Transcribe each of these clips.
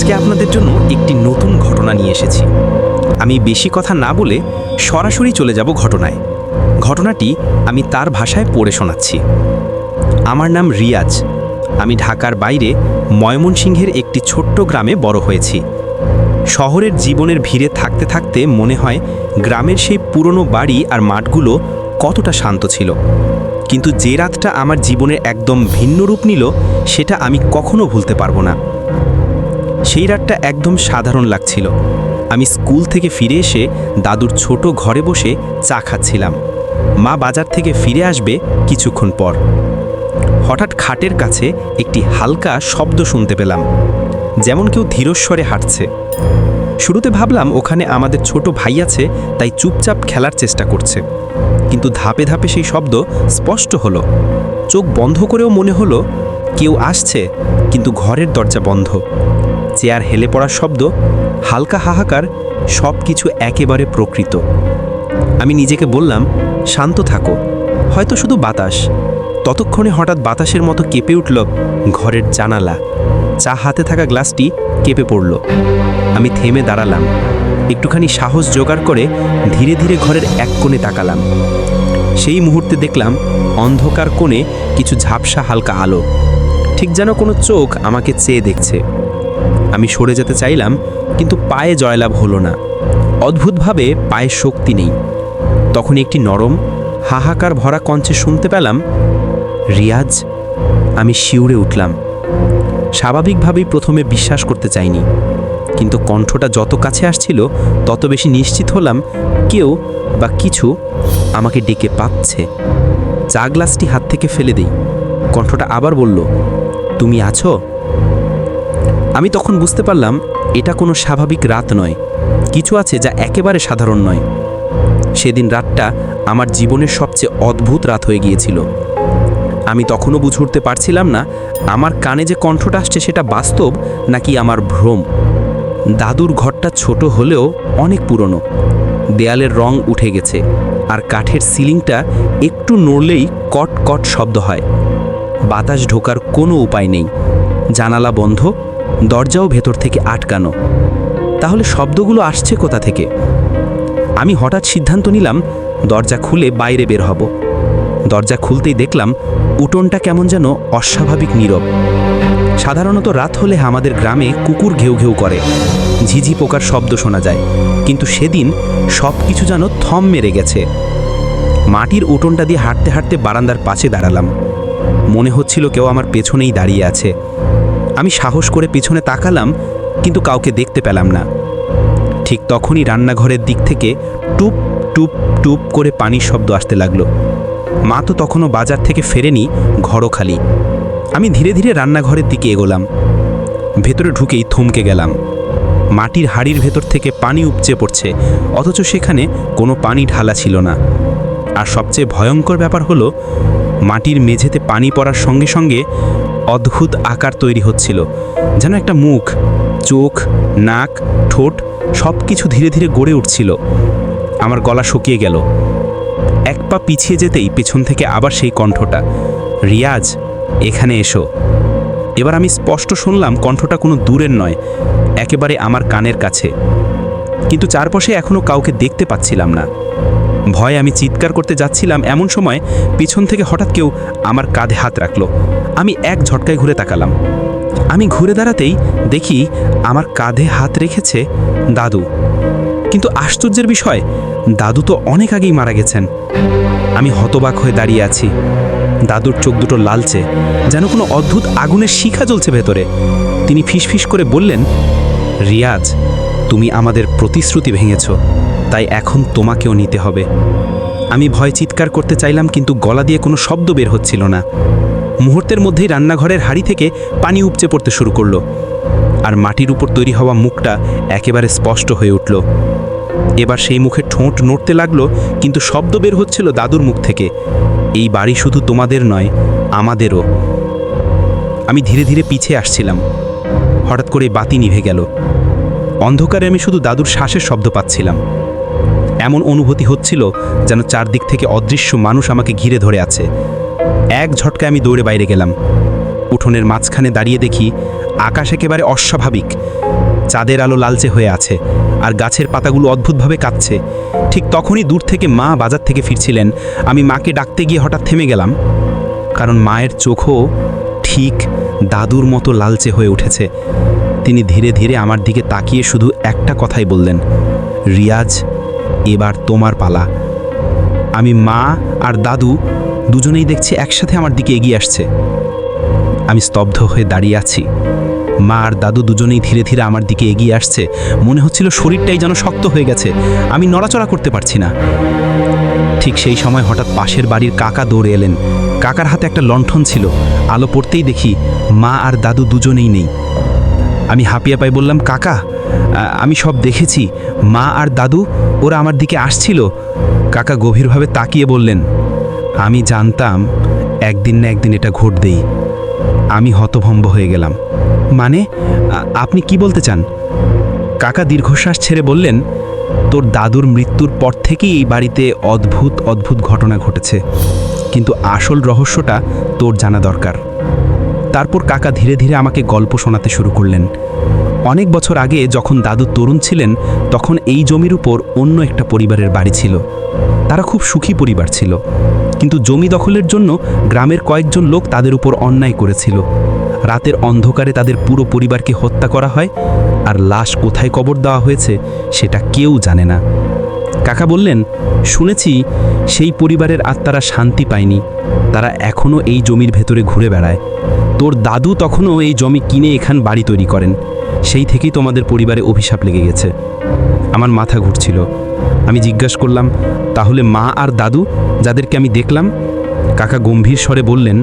আজকে আপনাদের জন্য একটি নতুন ঘটনা নিয়ে এসেছি। আমি বেশি কথা না বলে সরাসরি চলে যাব ঘটনায়। ঘটনাটি আমি তার ভাষায় পড়ে শোনাচ্ছি। আমার নাম রিয়াজ। আমি ঢাকার বাইরে ময়মনসিংহের একটি ছোট্ট গ্রামে বড় হয়েছি। শহরের জীবনের ভিড়ে থাকতে থাকতে মনে হয় গ্রামের সেই পুরনো বাড়ি আর মাঠগুলো কতটা শান্ত ছিল। কিন্তু যে রাতটা আমার জীবনের একদম ভিন্ন রূপ নিল, সেটা আমি কখনো ভুলতে পারব না। সেই রাতটা একদম সাধারণ লাগছিল। আমি স্কুল থেকে ফিরে এসে দাদুর ছোট ঘরে বসে চা খাচ্ছিলাম। মা বাজার থেকে ফিরে আসবে কিছুক্ষণ পর। হঠাৎ খাটের কাছে একটি হালকা শব্দ শুনতে পেলাম, যেমন কেউ ধীরস্বরে হাঁটছে। শুরুতে ভাবলাম ওখানে আমাদের ছোট ভাই আছে, তাই চুপচাপ খেলার চেষ্টা করছে। কিন্তু ধাপে ধাপে সেই শব্দ স্পষ্ট হলো। চোখ বন্ধ করেও মনে হলো, কেউ আসছে, কিন্তু ঘরের দরজা বন্ধ। চেয়ার হেলে পড়ার শব্দ, হালকা হাহাকার সব কিছু একেবারে প্রকৃত। আমি নিজেকে বললাম, শান্ত থাকো, হয়তো শুধু বাতাস। ততক্ষণে হঠাৎ বাতাসের মতো কেঁপে উঠল ঘরের জানালা। চা হাতে থাকা গ্লাসটি কেঁপে পড়ল। আমি থেমে দাঁড়ালাম। একটুখানি সাহস জোগাড় করে ধীরে ধীরে ঘরের এক কোণে তাকালাম। সেই মুহূর্তে দেখলাম অন্ধকার কোণে কিছু ঝাপসা হালকা আলো। ঠিক যেন কোনো চোখ আমাকে চেয়ে দেখছে। আমি সরে যেতে চাইলাম, কিন্তু পায়ে জয়লাভ হলো না। অদ্ভুতভাবে পায়ে শক্তি নেই। তখন একটি নরম, হাহাকার ভরা কঞ্চে শুনতে পেলাম, রিয়াজ, আমি শিউরে উঠলাম। স্বাভাবিকভাবেই প্রথমে বিশ্বাস করতে চাইনি, কিন্তু কণ্ঠটা যত কাছে আসছিল, তত বেশি নিশ্চিত হলাম কেউ বা কিছু আমাকে ডেকে পাচ্ছে। চা গ্লাসটি হাত থেকে ফেলে দেই। কণ্ঠটা আবার বলল, তুমি আছো? আমি তখন বুঝতে পারলাম, এটা কোনো স্বাভাবিক রাত নয়। কিছু আছে যা একেবারে সাধারণ নয়। সেদিন রাতটা আমার জীবনের সবচেয়ে অদ্ভুত রাত হয়ে গিয়েছিল। আমি তখনও বুঝে উঠতে পারছিলাম না, আমার কানে যে কণ্ঠটা আসছে সেটা বাস্তব নাকি আমার ভ্রম। দাদুর ঘরটা ছোট হলেও অনেক পুরনো। দেয়ালের রং উঠে গেছে, আর কাঠের সিলিংটা একটু নড়লেই কট কট শব্দ হয়। বাতাস ঢোকার কোনো উপায় নেই। জানালা বন্ধ দরজাও ভেতর থেকে আটকানো। তাহলে শব্দগুলো আসছে কোথা থেকে? আমি হঠাৎ সিদ্ধান্ত নিলাম, দরজা খুলে বাইরে বের হব। দরজা খুলতেই দেখলাম, উঠোনটা কেমন যেন অস্বাভাবিক নীরব। সাধারণত রাত হলে আমাদের গ্রামে কুকুর ঘেউ ঘেউ করে। ঝিঝি পোকার শব্দ শোনা যায়। কিন্তু সেদিন সব কিছু যেন থম মেরে গেছে। মাটির উঠোনটা দিয়ে হাঁটতে হাঁটতে বারান্দার পাশে দাঁড়ালাম। মনে হচ্ছিল কেউ আমার পেছনেই দাঁড়িয়ে আছে। আমি সাহস করে পিছনে তাকালাম, কিন্তু কাউকে দেখতে পেলাম না। ঠিক তখনই রান্নাঘরের দিক থেকে টুপ টুপ টুপ করে পানির শব্দ আসতে লাগল। মা তো তখনও বাজার থেকে ফেরেনি, ঘরও খালি। আমি ধীরে ধীরে রান্নাঘরের দিকে এগোলাম। ভেতরে ঢুকেই থমকে গেলাম। মাটির হাড়ির ভেতর থেকে পানি উপচে পড়ছে, অথচ সেখানে কোনো পানি ঢালা ছিল না। আর সবচেয়ে ভয়ঙ্কর ব্যাপার হলো, মাটির মেঝেতে পানি পড়ার সঙ্গে সঙ্গে অদ্ভুত আকার তৈরি হচ্ছিল। যেন একটা মুখ, চোখ, নাক, ঠোঁট সব কিছু ধীরে ধীরে গড়ে উঠছিল। আমার গলা শুকিয়ে গেল। এক পা পিছিয়ে যেতেই পেছন থেকে আবার সেই কণ্ঠটা, রিয়াজ, এখানে এসো। এবার আমি স্পষ্ট শুনলাম কণ্ঠটা কোনো দূরের নয়, একেবারে আমার কানের কাছে। কিন্তু চারপাশে এখনও কাউকে দেখতে পাচ্ছিলাম না। ভয়ে আমি চিৎকার করতে যাচ্ছিলাম এমন সময় পিছন থেকে হঠাৎ কেউ আমার কাঁধে হাত রাখল। আমি এক ঝটকায় ঘুরে তাকালাম। আমি ঘুরে দাঁড়াতেই দেখি আমার কাঁধে হাত রেখেছে দাদু। কিন্তু আশ্চর্যের বিষয়, দাদু তো অনেক আগেই মারা গেছেন। আমি হতবাক হয়ে দাঁড়িয়ে আছি। দাদুর চোখ দুটো লালচে, যেন কোনো অদ্ভুত আগুনের শিখা জ্বলছে ভেতরে। তিনি ফিসফিস করে বললেন, রিয়াজ, তুমি আমাদের প্রতিশ্রুতি ভেঙেছ। তাই এখন তোমাকেও নিতে হবে। আমি ভয় চিৎকার করতে চাইলাম, কিন্তু গলা দিয়ে কোনো শব্দ বের হচ্ছিল না। মুহূর্তের মধ্যেই রান্নাঘরের হাড়ি থেকে পানি উপচে পড়তে শুরু করল। আর মাটির উপর তৈরি হওয়া মুখটা একেবারে স্পষ্ট হয়ে উঠল। এবার সেই মুখে ঠোঁট নড়তে লাগল, কিন্তু শব্দ বের হচ্ছিল দাদুর মুখ থেকে। এই বাড়ি শুধু তোমাদের নয়, আমাদেরও। আমি ধীরে ধীরে পিছিয়ে আসছিলাম। হঠাৎ করে বাতি নিভে গেল। অন্ধকারে আমি শুধু দাদুর শ্বাসের শব্দ পাচ্ছিলাম। এমন অনুভূতি হচ্ছিল যেন চারদিক থেকে অদৃশ্য মানুষ আমাকে ঘিরে ধরে আছে। এক ঝটকায় আমি দৌড়ে বাইরে গেলাম। উঠোনের মাঝখানে দাঁড়িয়ে দেখি আকাশ একেবারে অস্বাভাবিক। চাঁদের আলো লালচে হয়ে আছে আর গাছের পাতাগুলো অদ্ভুতভাবে কাঁদছে ঠিক তখনই দূর থেকে মা বাজার থেকে ফিরছিলেন। আমি মাকে ডাকতে গিয়ে হঠাৎ থেমে গেলাম। কারণ মায়ের চোখও ঠিক দাদুর মতো লালচে হয়ে উঠেছে। তিনি ধীরে ধীরে আমার দিকে তাকিয়ে শুধু একটা কথাই বললেন, রিয়াজ এবার তোমার পালা। আমি মা আর দাদু দুজনেই দেখছি একসাথে আমার দিকে এগিয়ে আসছে। আমি স্তব্ধ হয়ে দাঁড়িয়ে আছি। মা আর দাদু দুজনেই ধীরে ধীরে আমার দিকে এগিয়ে আসছে। মনে হচ্ছিল শরীরটাই যেন শক্ত হয়ে গেছে। আমি নড়াচড়া করতে পারছি না। ঠিক সেই সময় হঠাৎ পাশের বাড়ির কাকা দৌড়ে এলেন। কাকার হাতে একটা লণ্ঠন ছিল। আলো পড়তেই দেখি মা আর দাদু দুজনেই নেই। আমি হাঁপিয়ে পাই বললাম, কাকা আমি সব দেখেছি। মা আর দাদু, ওরা আমার দিকে আসছিল। কাকা গভীরভাবে তাকিয়ে বললেন, আমি জানতাম একদিন না একদিন এটা ঘটবেই। আমি হতভম্ব হয়ে গেলাম। মানে আপনি কি বলতে চান? কাকা দীর্ঘশ্বাস ছেড়ে বললেন, তোর দাদুর মৃত্যুর পর থেকেই এই বাড়িতে অদ্ভুত অদ্ভুত ঘটনা ঘটেছে। কিন্তু আসল রহস্যটা তোর জানা দরকার। তারপর কাকা ধীরে ধীরে আমাকে গল্প শোনাতে শুরু করলেন। অনেক বছর আগে যখন দাদু তরুণ ছিলেন, তখন এই জমির উপর অন্য একটা পরিবারের বাড়ি ছিল। তারা খুব সুখী পরিবার ছিল। কিন্তু জমি দখলের জন্য গ্রামের কয়েকজন লোক তাদের উপর অন্যায় করেছিল। রাতের অন্ধকারে তাদের পুরো পরিবারকে হত্যা করা হয়, আর লাশ কোথায় কবর দেওয়া হয়েছে সেটা কেউ জানে না। কাকা বললেন, শুনেছি সেই পরিবারের আত্মারা শান্তি পায়নি। তারা এখনও এই জমির ভেতরে ঘুরে বেড়ায়। তোর দাদু তখনও এই জমি কিনে এখান বাড়ি তৈরি করেন। সেই থেকেই তোমাদের পরিবারে অভিশাপ লেগে গেছে। আমার মাথা ঘুরছিল। আমি জিজ্ঞাসা করলাম, তাহলে মা আর দাদু, যাদেরকে আমি দেখলাম? কাকা গম্ভীর স্বরে বললেন,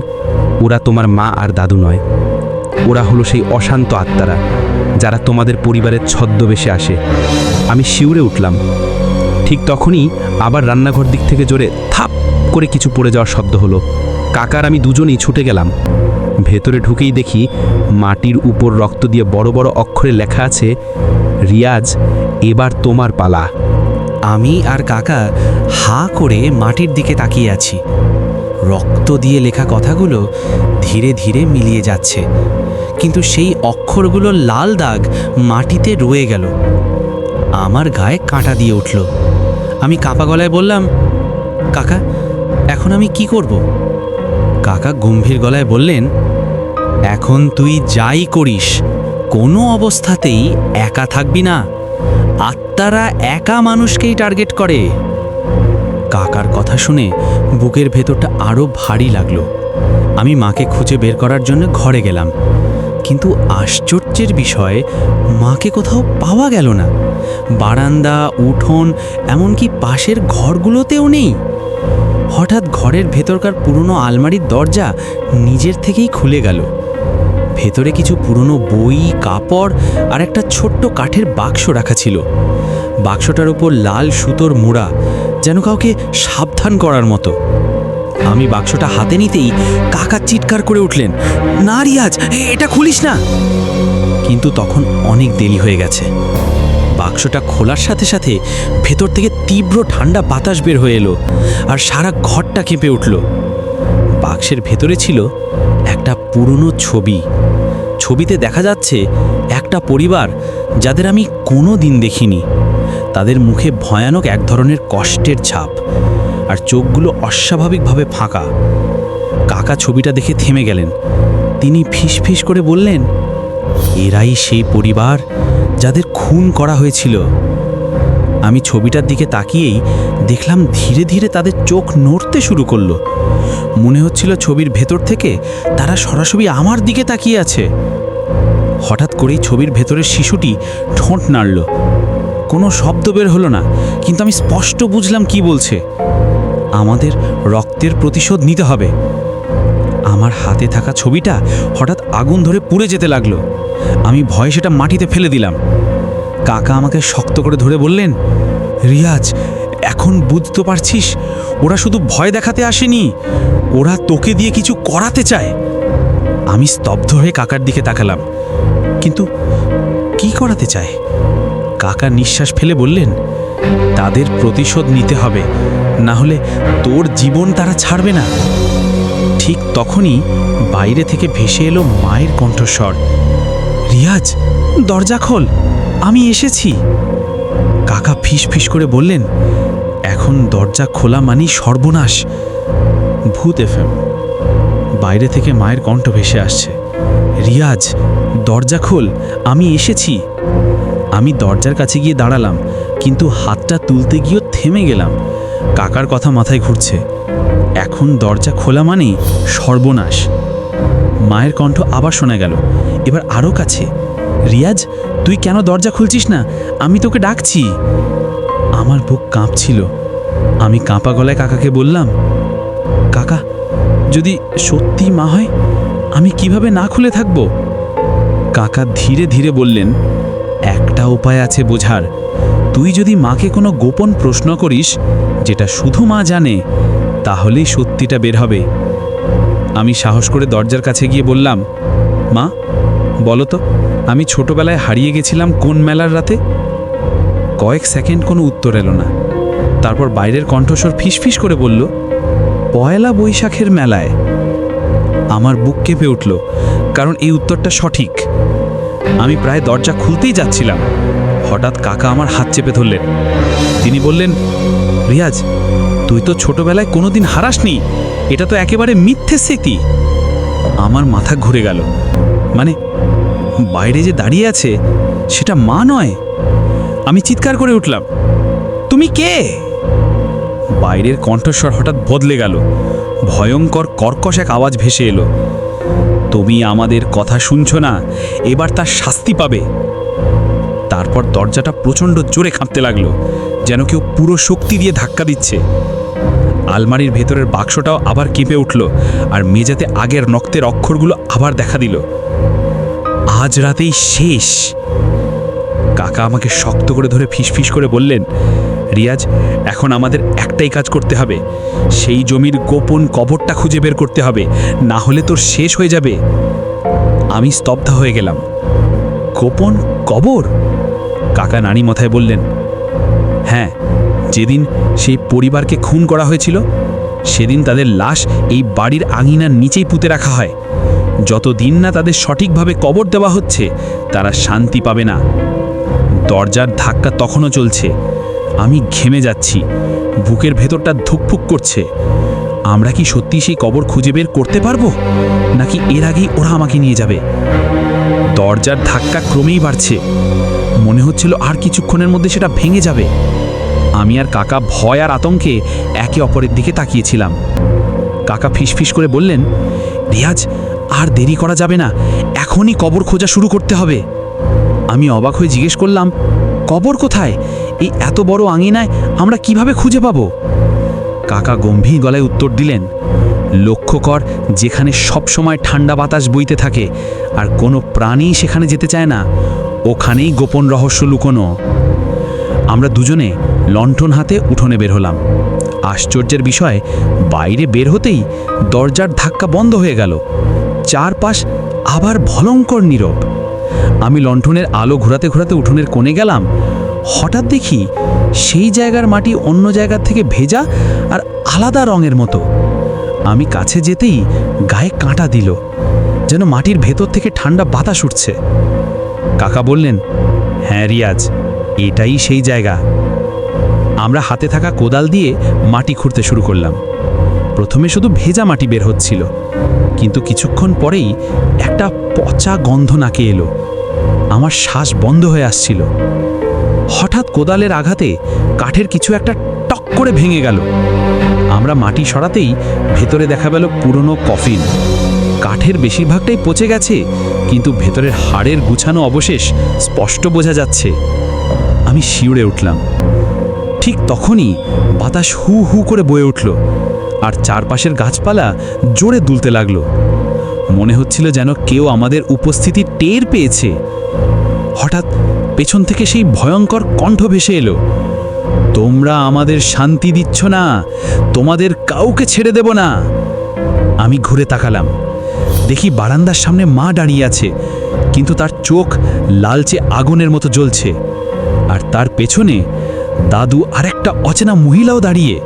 ওরা তোমার মা আর দাদু নয়। ওরা হলো সেই অশান্ত আত্মারা, যারা তোমাদের পরিবারের ছদ্মবেশে আসে। আমি শিউরে উঠলাম। ঠিক তখনই আবার রান্নাঘর দিক থেকে জোরে থাপ করে কিছু পড়ে যাওয়ার শব্দ হলো। কাকার আমি দুজনেই ছুটে গেলাম। ভেতরে ঢুকেই দেখি মাটির উপর রক্ত দিয়ে বড় বড় অক্ষরে লেখা আছে, রিয়াজ, এবার তোমার পালা। আমি আর কাকা হা করে মাটির দিকে তাকিয়ে আছি। রক্ত দিয়ে লেখা কথাগুলো ধীরে ধীরে মিলিয়ে যাচ্ছে। কিন্তু সেই অক্ষরগুলো লাল দাগ মাটিতে রয়ে গেল। আমার গায়ে কাঁটা দিয়ে উঠল। আমি কাঁপা গলায় বললাম, কাকা, এখন আমি কি করব? কাকা গম্ভীর গলায় বললেন, এখন তুই যাই করিস, কোনো অবস্থাতেই একা থাকবি না। আত্মারা একা মানুষকেই টার্গেট করে। কাকার কথা শুনে বুকের ভেতরটা আরও ভারী লাগল। আমি মাকে খুঁজে বের করার জন্য ঘরে গেলাম। কিন্তু আশ্চর্যের বিষয় মাকে কোথাও পাওয়া গেল না। বারান্দা, উঠোন, এমনকি পাশের ঘরগুলোতেও নেই। হঠাৎ ঘরের ভেতরকার পুরনো আলমারির দরজা নিজের থেকেই খুলে গেল। ভেতরে কিছু পুরনো বই, কাপড় আর একটা ছোট্ট কাঠের বাক্স রাখা ছিল। বাক্সটার উপর লাল সুতোর মোড়া, যেন কাউকে সাবধান করার মতো। আমি বাক্সটা হাতে নিতেই কাকা চিৎকার করে উঠলেন না রিয়াজ এটা খুলিস না! কিন্তু তখন অনেক দেরি হয়ে গেছে। বাক্সটা খোলার সাথে সাথে ভেতর থেকে তীব্র ঠান্ডা বাতাস বের হয়ে এলো আর সারা ঘরটা কেঁপে উঠল। বাক্সের ভেতরে ছিল একটা পুরনো ছবি। ছবিতে দেখা যাচ্ছে একটা পরিবার যাদের আমি কোনো দিন দেখিনি। তাদের মুখে ভয়ানক এক ধরনের কষ্টের ছাপ আর চোখগুলো অস্বাভাবিকভাবে ফাঁকা। কাকা ছবিটা দেখে থেমে গেলেন। তিনি ফিস ফিস করে বললেন এরাই সেই পরিবার যাদের খুন করা হয়েছিল। আমি ছবিটার দিকে তাকিয়েই দেখলাম ধীরে ধীরে তাদের চোখ নড়তে শুরু করল। মনে হচ্ছিল ছবির ভেতর থেকে তারা সরাসরি আমার দিকে তাকিয়ে আছে। হঠাৎ করেই ছবির ভেতরের শিশুটি ঠোঁট নাড়ল। কোনো শব্দ বের হলো না, কিন্তু আমি স্পষ্ট বুঝলাম কি বলছে। আমাদের রক্তের প্রতিশোধ নিতে হবে। আমার হাতে থাকা ছবিটা হঠাৎ আগুন ধরে পুড়ে যেতে লাগল। আমি ভয়ে সেটা মাটিতে ফেলে দিলাম। কাকা আমাকে শক্ত করে ধরে বললেন, রিয়াজ, এখন বুঝতে পারছিস, ওরা শুধু ভয় দেখাতে আসেনি, ওরা তোকে দিয়ে কিছু করাতে চায়। আমি স্তব্ধ হয়ে কাকার দিকে তাকালাম। কিন্তু কি করাতে চায়? কাকা নিঃশ্বাস ফেলে বললেন, তাদের প্রতিশোধ নিতে হবে, না হলে তোর জীবন তারা ছাড়বে না। ঠিক তখনই বাইরে থেকে ভেসে এলো মায়ের কণ্ঠস্বর। রিয়াজ, দরজা খোল, আমি এসেছি। কাকা ফিস ফিস করে বললেন, এখন দরজা খোলা মানি সর্বনাশ। ভূত এফএম। বাইরে থেকে মায়ের কণ্ঠ ভেসে আসছে, রিয়াজ, দরজা খোল, আমি এসেছি। আমি দরজার কাছে গিয়ে দাঁড়ালাম, কিন্তু হাতটা তুলতে গিয়েও থেমে গেলাম। কাকার কথা মাথায় ঘুরছে এখন দরজা খোলা মানেই সর্বনাশ। মায়ের কণ্ঠ আবার শোনা গেল, এবার আরও কাছে। রিয়াজ, তুই কেন দরজা খুলছিস না? আমি তোকে ডাকছি। আমার বুক কাঁপছিল। আমি কাঁপা গলায় কাকাকে বললাম, কাকা, যদি সত্যি মা হয়, আমি কীভাবে না খুলে থাকব? কাকা ধীরে ধীরে বললেন, একটা উপায় আছে বোঝার। তুই যদি মাকে কোনো গোপন প্রশ্ন করিস, যেটা শুধু মা জানে তাহলেই সত্যিটা বের হবে। আমি সাহস করে দরজার কাছে গিয়ে বললাম, মা, বলো তো, আমি ছোটবেলায় হারিয়ে গেছিলাম কোন মেলার রাতে? কয়েক সেকেন্ড কোনো উত্তর এলো না। তারপর বাইরের কণ্ঠস্বর ফিসফিস করে বলল, পয়লা বৈশাখের মেলায়। আমার বুক কেঁপে উঠল, কারণ এই উত্তরটা সঠিক। আমি প্রায় দরজা খুলতেই যাচ্ছিলাম। হঠাৎ কাকা আমার হাত চেপে ধরলেন। তিনি বললেন, রিয়াজ তুই তো ছোটবেলায় কোনোদিন হারাসনি। এটা তো একেবারে মিথ্যে স্মৃতি। আমার মাথা ঘুরে গেল। মানে বাইরে যে দাঁড়িয়ে আছে, সেটা মা নয়। আমি চিৎকার করে উঠলাম, তুমি কে? বাইরের কণ্ঠস্বর হঠাৎ বদলে গেল। ভয়ঙ্কর কর্কশ এক আওয়াজ ভেসে এলো। তুমি আমাদের কথা শুনছো না, এবার তার শাস্তি পাবে। তারপর দরজাটা প্রচণ্ড জোরে কাঁপতে লাগল, যেন কেউ পুরো শক্তি দিয়ে ধাক্কা দিচ্ছে। আলমারির ভেতরের বাক্সটাও আবার কেঁপে উঠল আর মেঝেতে আগের নক্তের অক্ষরগুলো আবার দেখা দিল। আজ রাতেই শেষ। কাকা আমাকে শক্ত করে ধরে ফিসফিস করে বললেন, রিয়াজ, এখন আমাদের একটাই কাজ করতে হবে। সেই জমির গোপন কবরটা খুঁজে বের করতে হবে, না হলে তোর শেষ হয়ে যাবে। আমি স্তব্ধ হয়ে গেলাম। গোপন কবর? কাকা নানি মাথায় বললেন হ্যাঁ যেদিন সেই পরিবারকে খুন করা হয়েছিল, সেদিন তাদের লাশ এই বাড়ির আঙিনার নিচেই পুঁতে রাখা হয়। যতদিন না তাদের সঠিকভাবে কবর দেওয়া হচ্ছে, তারা শান্তি পাবে না। দরজার ধাক্কা তখনও চলছে। আমি ঘেমে যাচ্ছি। বুকের ভেতরটা ধুকফুক করছে। আমরা কি সত্যি সেই কবর খুঁজে বের করতে পারব? নাকি এর আগেই ওরা আমাকে নিয়ে যাবে? দরজার ধাক্কা ক্রমেই বাড়ছে। মনে হচ্ছিল আর কিছুক্ষণের মধ্যে সেটা ভেঙে যাবে। আমি আর কাকা ভয় আর আতঙ্কে একে অপরের দিকে তাকিয়েছিলাম। কাকা ফিসফিস করে বললেন, রিয়াজ, আর দেরি করা যাবে না, এখনই কবর খোঁজা শুরু করতে হবে। আমি অবাক হয়ে জিজ্ঞেস করলাম, কবর কোথায়? এই এত বড় আঙিনায় আমরা কীভাবে খুঁজে পাবো? কাকা গম্ভীর গলায় উত্তর দিলেন, লক্ষ্য কর, যেখানে সবসময় ঠান্ডা বাতাস বইতে থাকে, আর কোনো প্রাণী সেখানে যেতে চায় না, ওখানেই গোপন রহস্য লুকোনো। আমরা দুজনে লণ্ঠন হাতে উঠোনে বের হলাম। আশ্চর্যের বিষয়, বাইরে বের হতেই দরজার ধাক্কা বন্ধ হয়ে গেল। চারপাশ আবার ভলঙ্কর নীরব। আমি লণ্ঠনের আলো ঘোরাতে ঘোরাতে উঠোনের কোণে গেলাম। হঠাৎ দেখি সেই জায়গার মাটি অন্য জায়গার থেকে ভেজা আর আলাদা রঙের মতো। আমি কাছে যেতেই গায়ে কাঁটা দিল, যেন মাটির ভেতর থেকে ঠান্ডা বাতাস উঠছে। কাকা বললেন হ্যাঁ রিয়াজ, এটাই সেই জায়গা। আমরা হাতে থাকা কোদাল দিয়ে মাটি খুঁড়তে শুরু করলাম। প্রথমে শুধু ভেজা মাটি বের হচ্ছিল, কিন্তু কিছুক্ষণ পরেই একটা পচা গন্ধ নাকে এলো। আমার শ্বাস বন্ধ হয়ে আসছিল। হঠাৎ কোদালের আঘাতে কাঠের কিছু একটা টক করে ভেঙে গেল। আমরা মাটি সরাতেই ভেতরে দেখা গেল পুরনো কফিন। কাঠের বেশিরভাগটাই পচে গেছে, কিন্তু ভেতরের হাড়ের গুছানো অবশেষ স্পষ্ট বোঝা যাচ্ছে। আমি শিউরে উঠলাম। ঠিক তখনই বাতাস হু হু করে বয়ে উঠল আর চারপাশের গাছপালা জোরে দুলতে লাগল। মনে হচ্ছিল যেন কেউ আমাদের উপস্থিতি টের পেয়েছে। হঠাৎ পেছন থেকে সেই ভয়ঙ্কর কণ্ঠ ভেসে এলো। তোমরা আমাদের শান্তি দিচ্ছ না, তোমাদের কাউকে ছেড়ে দেব না। আমি ঘুরে তাকালাম। দেখি বারান্দার সামনে মা দাঁড়িয়ে আছে, কিন্তু তার চোখ লালচে আগুনের মতো জ্বলছে। আর তার পেছনে দাদু আরেকটা অচেনা মহিলাও দাঁড়িয়ে।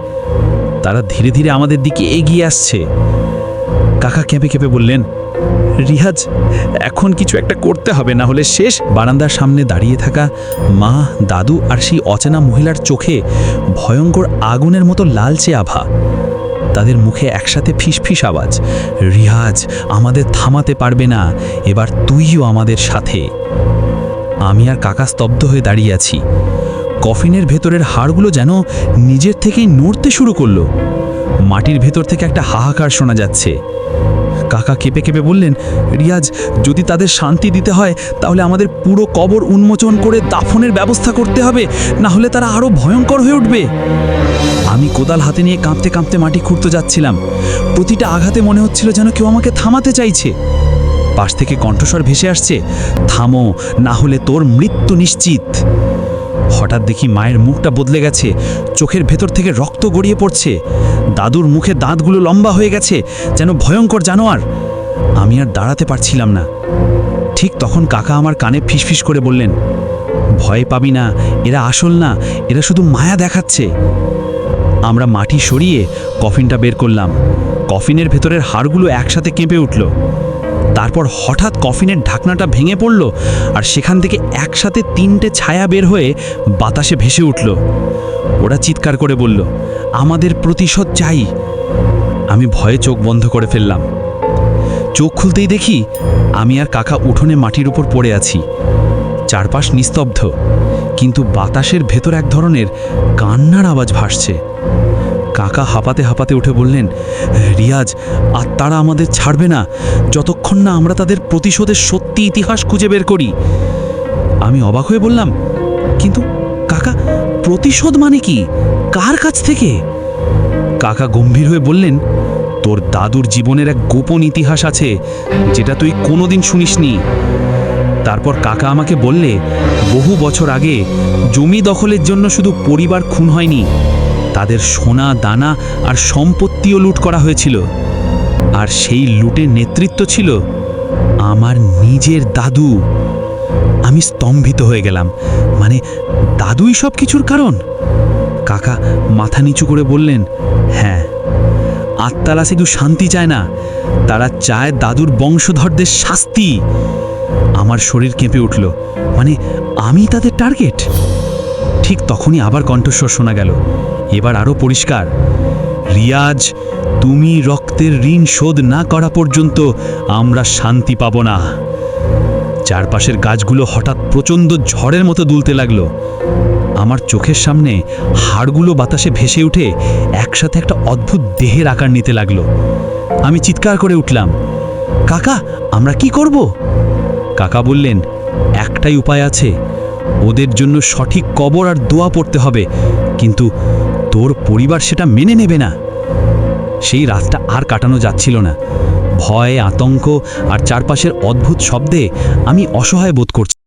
তারা ধীরে ধীরে আমাদের দিকে এগিয়ে আসছে। কাকা কেঁপে কেঁপে বললেন, রিহাজ, এখন কিছু একটা করতে হবে, না হলে শেষ। বারান্দার সামনে দাঁড়িয়ে থাকা মা, দাদু আর সেই অচেনা মহিলার চোখে ভয়ঙ্কর আগুনের মতো লালচে আভা। তাদের মুখে একসাথে ফিসফিস আওয়াজ, রিহাজ, আমাদের থামাতে পারবে না, এবার তুইও আমাদের সাথে। আমি আর কাকা স্তব্ধ হয়ে দাঁড়িয়ে আছি। কফিনের ভেতরের হাড়গুলো যেন নিজের থেকেই নড়তে শুরু করল। মাটির ভেতর থেকে একটা হাহাকার শোনা যাচ্ছে। কাকা কেঁপে কেঁপে বললেন, রিয়াজ, যদি তাদের শান্তি দিতে হয়, তাহলে আমাদের পুরো কবর উন্মোচন করে দাফনের ব্যবস্থা করতে হবে, না হলে তারা আরও ভয়ঙ্কর হয়ে উঠবে। আমি কোদাল হাতে নিয়ে কাঁপতে কাঁপতে মাটি খুঁড়তে যাচ্ছিলাম। প্রতিটা আঘাতে মনে হচ্ছিল যেন কেউ আমাকে থামাতে চাইছে। পাশ থেকে কণ্ঠস্বর ভেসে আসছে, থামো, না হলে তোর মৃত্যু নিশ্চিত। হঠাৎ দেখি মায়ের মুখটা বদলে গেছে, চোখের ভেতর থেকে রক্ত গড়িয়ে পড়ছে। দাদুর মুখে দাঁতগুলো লম্বা হয়ে গেছে, যেন ভয়ঙ্কর জানোয়ার। আমি আর দাঁড়াতে পারছিলাম না। ঠিক তখন কাকা আমার কানে ফিসফিস করে বললেন, ভয় পাবি না, এরা আসল না, এরা শুধু মায়া দেখাচ্ছে। আমরা মাটি সরিয়ে কফিনটা বের করলাম। কফিনের ভেতরের হাড়গুলো একসাথে কেঁপে উঠল। তারপর হঠাৎ কফিনের ঢাকনাটা ভেঙে পড়ল আর সেখান থেকে একসাথে তিনটে ছায়া বের হয়ে বাতাসে ভেসে উঠল। ওরা চিৎকার করে বলল, আমাদের প্রতিশোধ চাই। আমি ভয়ে চোখ বন্ধ করে ফেললাম। চোখ খুলতেই দেখি আমি আর কাকা উঠোনে মাটির উপর পড়ে আছি। চারপাশ নিস্তব্ধ, কিন্তু বাতাসের ভেতর এক ধরনের কান্নার আওয়াজ ভাসছে। কাকা হাঁপাতে হাঁপাতে উঠে বললেন, রিয়াজ, আর তারা আমাদের ছাড়বে না। যতক্ষণ না আমরা তাদের প্রতিশোধের সত্যি ইতিহাস খুঁজে বের করি। আমি অবাক হয়ে বললাম, কিন্তু কাকা, প্রতিশোধ মানে কি? কার কাছ থেকে? কাকা গম্ভীর হয়ে বললেন, তোর দাদুর জীবনের এক গোপন ইতিহাস আছে, যেটা তুই কোনোদিন শুনিসনি। তারপর কাকা আমাকে বললে, বহু বছর আগে জমি দখলের জন্য শুধু পরিবার খুন হয়নি তাদের সোনা, দানা আর সম্পত্তিও লুট করা হয়েছিল। আর সেই লুটের নেতৃত্ব ছিল আমার নিজের দাদু। আমি স্তম্ভিত হয়ে গেলাম। মানে দাদুই সব কিছুর কারণ? কাকা মাথা নিচু করে বললেন হ্যাঁ আত্মারা শুধু শান্তি চায় না। তারা চায় দাদুর বংশধরদের শাস্তি। আমার শরীর কেঁপে উঠল। মানে আমি তাদের টার্গেট? ঠিক তখনই আবার কণ্ঠস্বর শোনা গেল। এবার আরও পরিষ্কার। রিয়াজ, তুমি রক্তের ঋণ শোধ না করা পর্যন্ত আমরা শান্তি পাব না। চারপাশের গাছগুলো হঠাৎ প্রচণ্ড ঝড়ের মতো দুলতে লাগল। আমার চোখের সামনে হাড়গুলো বাতাসে ভেসে উঠে একসাথে একটা অদ্ভুত দেহের আকার নিতে লাগল। আমি চিৎকার করে উঠলাম, কাকা, আমরা কি করব? কাকা বললেন, একটাই উপায় আছে। ওদের জন্য সঠিক কবর আর দোয়া পড়তে হবে, কিন্তু তোর পরিবার সেটা মেনে নেবে না। সেই রাতটা আর কাটানো যাচ্ছিল না। ভয়, আতঙ্ক আর চারপাশের অদ্ভুত শব্দে আমি অসহায় বোধ করছি।